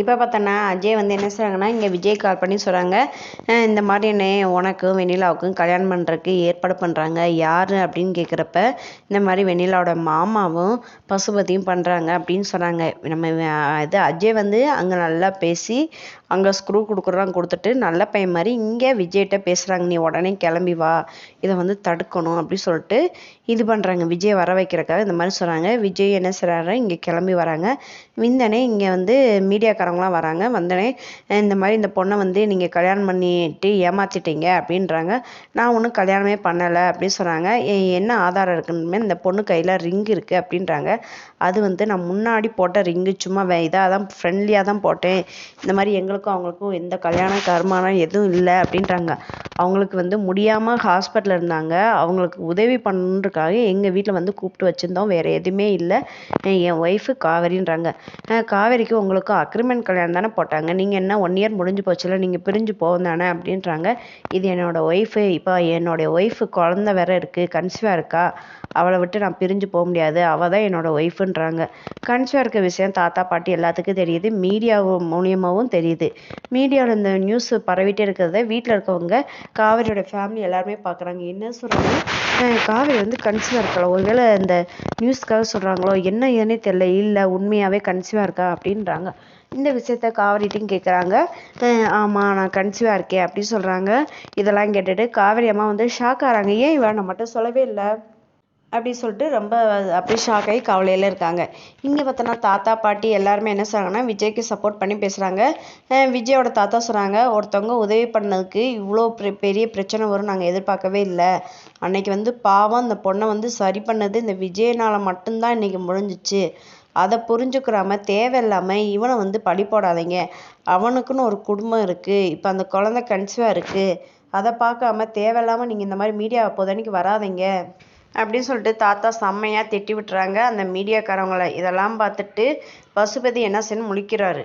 இப்போ பார்த்தோன்னா அஜய் வந்து என்ன செய்கிறாங்கன்னா இங்கே விஜய் கால் பண்ணி சொல்கிறாங்க இந்த மாதிரி என்ன உனக்கும் வெண்ணிலாவுக்கும் கல்யாணம் பண்ணுறதுக்கு ஏற்பாடு பண்ணுறாங்க யார்? அப்படின்னு கேட்குறப்ப இந்த மாதிரி வெண்ணிலாவோட மாமாவும் பசுபதியும் பண்ணுறாங்க அப்படின்னு சொன்னாங்க. நம்ம இது அஜய் வந்து அங்கே நல்லா பேசி அங்கே ஸ்க்ரூ கொடுக்குறோம் கொடுத்துட்டு நல்ல பையன் மாதிரி இங்கே விஜய்கிட்ட பேசுகிறாங்க நீ உடனே கிளம்பி வா. இதை வந்து தடுக்கணும் அப்படின்னு சொல்லிட்டு இது பண்ணுறாங்க விஜய் வர வைக்கிறக்காக இந்த மாதிரி சொல்கிறாங்க விஜய் என்ன செய்கிறாரு இங்கே கிளம்பி வராங்க. விந்தனே இங்கே வந்து மீடியா மீடியாக்காரங்களாம் வராங்க. வந்தனே இந்த மாதிரி இந்த பொண்ணை வந்து நீங்கள் கல்யாணம் பண்ணிட்டு ஏமாற்றிட்டீங்க அப்படின்றாங்க. நான் ஒன்றும் கல்யாணமே பண்ணலை அப்படின்னு சொல்கிறாங்க என்ன ஆதாரம் இருக்குன்னு இந்த பொண்ணு கையில் ரிங் இருக்குது அப்படின்றாங்க. அது வந்து நான் முன்னாடி போட்ட ரிங்கு சும்மா இதாக தான் ஃப்ரெண்ட்லியாக தான் போட்டேன். இந்த மாதிரி எங்களுக்கும் அவங்களுக்கும் எந்த கல்யாணம் கருமானம் எதுவும் இல்லை அப்படின்றாங்க. அவங்களுக்கு வந்து முடியாமல் ஹாஸ்பிட்டலில் இருந்தாங்க. அவங்களுக்கு உதவி பண்ணுறதுக்காக எங்கள் வீட்டில் வந்து கூப்பிட்டு வச்சுருந்தோம். வேறு எதுவுமே இல்லை. என் ஒய்ஃபு காவேரின்றாங்க. காவேரிக்கு உங்களுக்கு அக்ரிமெண்ட் கல்யாணம் தானே போட்டாங்க. நீங்கள் என்ன ஒன் இயர் முடிஞ்சு போச்சுல நீங்கள் பிரிஞ்சு போகும் தானே அப்படின்றாங்க. இது என்னோடய ஒய்ஃபு இப்போ என்னோடய ஒய்ஃபு குழந்த வேற இருக்குது கன்சிவாக இருக்கா? அவளை விட்டு நான் பிரிஞ்சு போக முடியாது. அவள் தான் என்னோடய ஒய்ஃபுன்றாங்க கன்சிவாக இருக்க விஷயம் தாத்தா பாட்டி எல்லாத்துக்கும் தெரியுது. மீடியா மூலியமாகவும் தெரியுது. மீடியாவில் இந்த நியூஸ் பரவிட்டே இருக்கிறத வீட்டில் இருக்கவங்க காவேரியோட ஃபேமிலி எல்லாருமே பார்க்குறாங்க என்ன சொல்கிறாங்க காவேரி வந்து கன்சிவாக இருக்கலாம் ஒருவேளை இந்த நியூஸ்க்காக சொல்கிறாங்களோ என்ன ஏன்னே தெரியல. இல்லை உண்மையாகவே கன்சிவாக இருக்கா? அப்படின்றாங்க. இந்த விஷயத்த காவேரிட்டையும் கேட்குறாங்க ஆமாம் நான் கன்சீவாக இருக்கேன் அப்படின்னு சொல்கிறாங்க இதெல்லாம் கேட்டுட்டு காவேரி அம்மா வந்து ஷாக் ஆகிறாங்க. ஏன் இவன் நம்மகிட்ட சொல்லவே இல்லை? அப்படி சொல்லிட்டு ரொம்ப அப்படியே ஷாக் ஆகி கவலையில் இருக்காங்க. இங்கே பார்த்தோன்னா தாத்தா பாட்டி எல்லாருமே என்ன சொல்கிறாங்கன்னா விஜய்க்கு சப்போர்ட் பண்ணி பேசுகிறாங்க விஜயோட தாத்தா சொல்கிறாங்க ஒருத்தவங்க உதவி பண்ணதுக்கு இவ்வளோ பெரிய பிரச்சனை வரும் நாங்கள் எதிர்பார்க்கவே இல்லை. அன்னைக்கு வந்து பாவம் அந்த பொண்ணை வந்து சரி பண்ணது இந்த விஜயனால் மட்டும்தான் இன்றைக்கி முடிஞ்சிச்சு. அதை புரிஞ்சுக்கிறாம தேவையில்லாமல் இவனை வந்து பழி போடாதீங்க. அவனுக்குன்னு ஒரு குடும்பம் இருக்குது இப்போ அந்த குழந்த கன்சீவாக இருக்குது அதை பார்க்காம தேவையில்லாமல் நீங்கள் இந்த மாதிரி மீடியா அப்போதைக்கு வராதீங்க. அப்படின்னு சொல்லிட்டு தாத்தா செம்மையாக திட்டி விட்டுறாங்க. அந்த மீடியாக்காரவங்களை இதெல்லாம் பார்த்துட்டு பசுபதி என்ன செய்யணும் முழிக்கிறாரு.